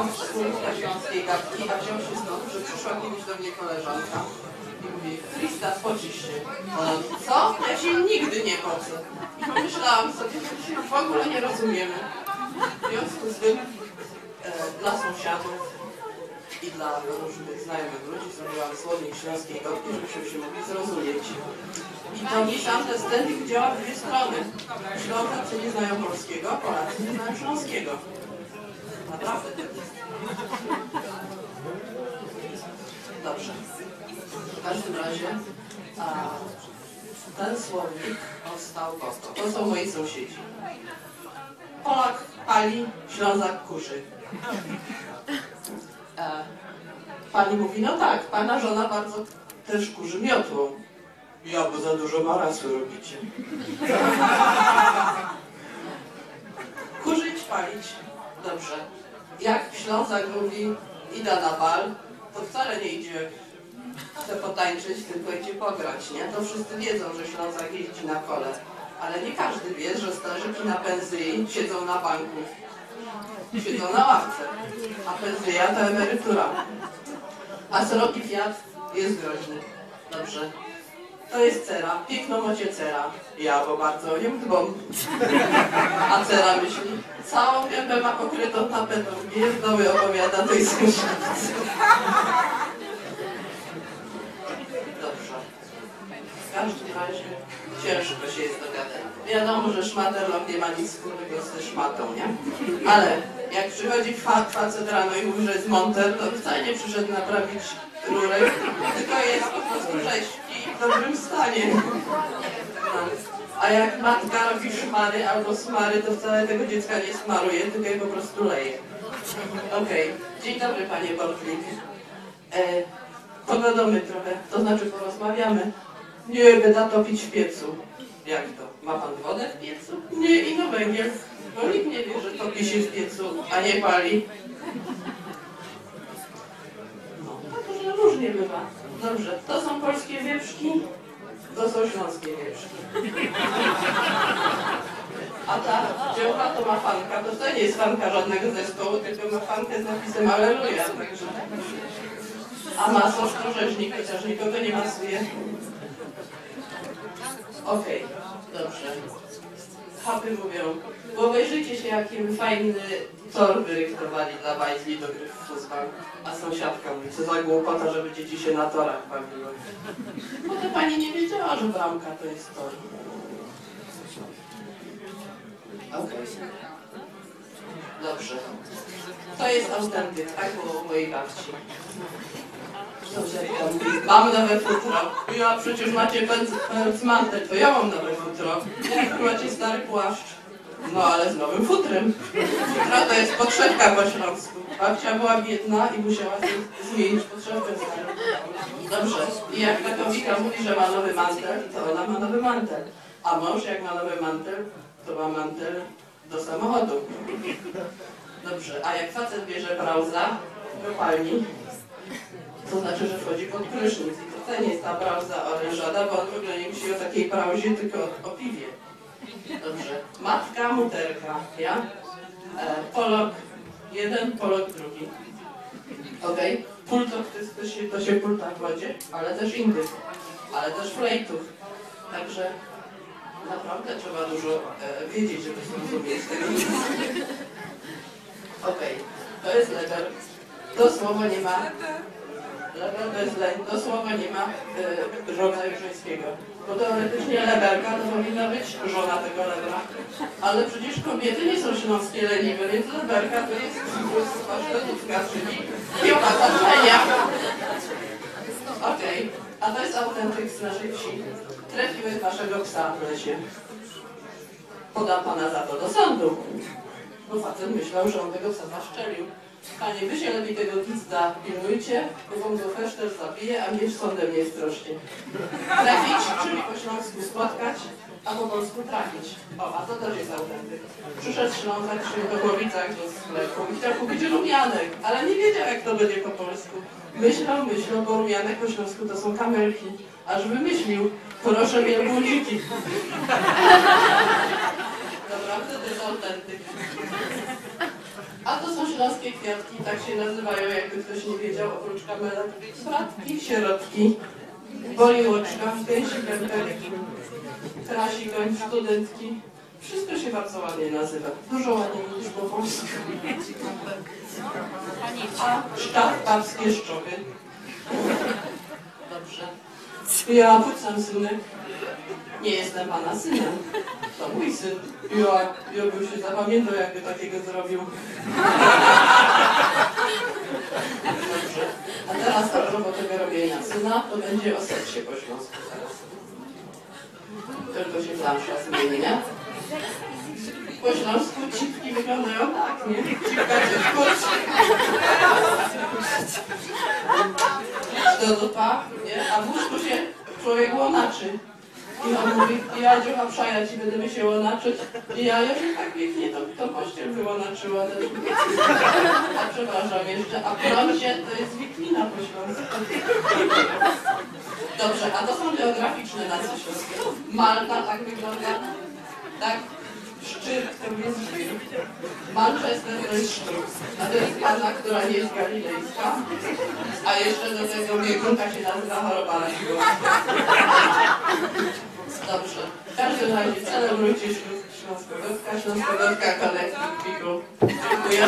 Szukałam wspólnika śląskiej gadki, a wziął się stąd, że przyszła kiedyś do mnie koleżanka i mówi, Krista, pocisz się. Co? Ja się nigdy nie pocę. I pomyślałam sobie, że się w ogóle nie rozumiemy. W związku z tym e, dla sąsiadów i dla różnych znajomych ludzi zrobiłam słownik śląskiej godki, żebyśmy się mogli zrozumieć. I to mi sam ten zdenik działa w dwie strony. Ślązacy nie znają polskiego, Polacy nie znają śląskiego. Dobrze. W każdym razie a, ten słownik powstał po to. Są moi sąsiedzi. Polak pali, Ślązak kurzy. E, pani mówi, no tak, pana żona bardzo też kurzy miotłą. Ja, bo za dużo marasu robicie. Kurzyć, palić. Dobrze. Jak Ślązak mówi, idę na bal, to wcale nie idzie chce potańczyć, tylko idzie pograć, nie? To wszyscy wiedzą, że Ślązak jeździ na kole. Ale nie każdy wie, że starzyki na penzyi siedzą na banku. Siedzą na ławce. A penzyja to emerytura. A srogi fiat jest groźny. Dobrze. To jest cera. Piękno macie cera. Ja, bo bardzo nią dbam. A cera myśli, całą gębę ma pokrytą tapetą. Pierdoły opowiada tej sąsiadce. Dobrze. W każdym razie ciężko się jest dogadać. Wiadomo, że szmaterlok nie ma nic wspólnego ze szmatą, nie? Ale jak przychodzi fa- facet rano i mówi, że jest monter, to wcale nie przyszedł naprawić rurek, tylko jest po prostu rzeźki w dobrym stanie. No. A jak matka robi szmary albo smary, to wcale tego dziecka nie smaruje, tylko je po prostu leje. Okej. Dzień dobry, panie Bortlik. E, pogadamy trochę, to znaczy porozmawiamy. Nie, będę topić w piecu. Jak to? Ma pan wodę w piecu? Nie, i no węgiel. Bo nikt nie wie, że topi się w piecu, a nie pali. No, tak że różnie bywa. Dobrze, to są polskie wieprzki, to są śląskie wieprzki. A ta dziołcha to ma fanka, to to nie jest fanka żadnego zespołu, tylko ma fankę z napisem Aleluja, także... A masaż to rzeźnik, chociaż nikogo nie masuje. Okej, dobrze. Chapy mówią, bo obejrzyjcie się, jakim fajny tor wyryktowali dla bajtli do gry w futbol. A sąsiadka mówi, co za głupota, żeby dzieci się na torach bawiły. Bo to pani nie wiedziała, że bramka to jest tor. Okej. Dobrze. To jest autentyk, tak było u mojej babci. Mam nowe futro. Ja przecież macie pędzmantel, to ja mam nowe futro. Macie stary płaszcz. No ale z nowym futrem. Futro to jest podszewka po śląsku. Babcia była biedna i musiała zmienić podszewkę starą. Dobrze. I jak ta komika mówi, że ma nowy mantel, to ona ma nowy mantel. A mąż jak ma nowy mantel, to ma mantel do samochodu. Dobrze. A jak facet bierze brauza w kopalni, to znaczy, że wchodzi pod prysznic. I to wcale nie jest ta brauza orężada, bo on w ogóle nie myśli o takiej brauzie, tylko o, piwie. Dobrze. Matka, muterka, ja. E, polok jeden, polok drugi. Okej. Pultok to, się, to się pulta w wodzie, ale też indyk, ale też flejtów. Także naprawdę trzeba dużo e, wiedzieć, żeby zrozumieć tego. Okej. To jest leber. To słowo nie ma Leber bez leń, to słowa nie ma y, rodzaju żeńskiego. Bo teoretycznie leberka to powinna być żona tego lebra. Ale przecież kobiety nie są śląskie leniwe, więc leberka to jest pasztetówka, czyli kiełbasa żenia. Okej, a to jest autentyk z naszej wsi. Trafiły waszego psa w lesie. Podam pana za to do sądu. Bo facet myślał, że on tego psa zaszczelił. Panie, wy się lepiej tego pizda pilnujcie, bo wam go też zabije, a mnie sądem nie strasznie. Trafić, czyli po śląsku spotkać, a po polsku trafić. O, a to też jest autentyk. Przyszedł Ślązak się do Głowicach do sklepu i chciał kupić rumianek, ale nie wiedział jak to będzie po polsku. Myślał, myślał, bo rumianek po śląsku to są kamelki. Aż wymyślił, proszę wielbłądziki. Naprawdę to jest autentyk. Śląskie kwiatki tak się nazywają, jakby ktoś nie wiedział, oprócz kamerek. Bratki, sierotki, boliłoczka, gęsi pępek, krasi goń, studentki. Wszystko się bardzo ładnie nazywa. Dużo ładniej niż po polsku. A sztab papskie szczochy. Dobrze. Ja pucam synek. Nie jestem pana synem. To mój syn. Ja, ja bym się zapamiętał, jakby takiego zrobił. Dobrze. A teraz a propos tego robienia syna, to będzie o seksie po śląsku teraz. Tylko się plansza zmieni, nie? Po śląsku cipki wyglądają tak, nie? Cipka kurcz. Do dupa, nie? A w łóżku się człowiek łonaczy. I on mówi, ja dziucha przaja ci będziemy się łonaczyć. I ja już tak pięknie to, to pościel wyłonaczyła też. A przepraszam jeszcze, a prądzie to jest wiklina po. Dobrze, a to są geograficzne nazwy śląskie. Malta tak wygląda, tak? Szczyt to jest żwir. Manchester to jest sztruk. A to jest panna, która nie jest galilejska. A jeszcze do tego biegunka się nazywa choroba na Dobrze. W każdym razie celebrujcie Śląsk- Śląskogotka, Śląskogotka Kolektyw Piku. Dziękuję.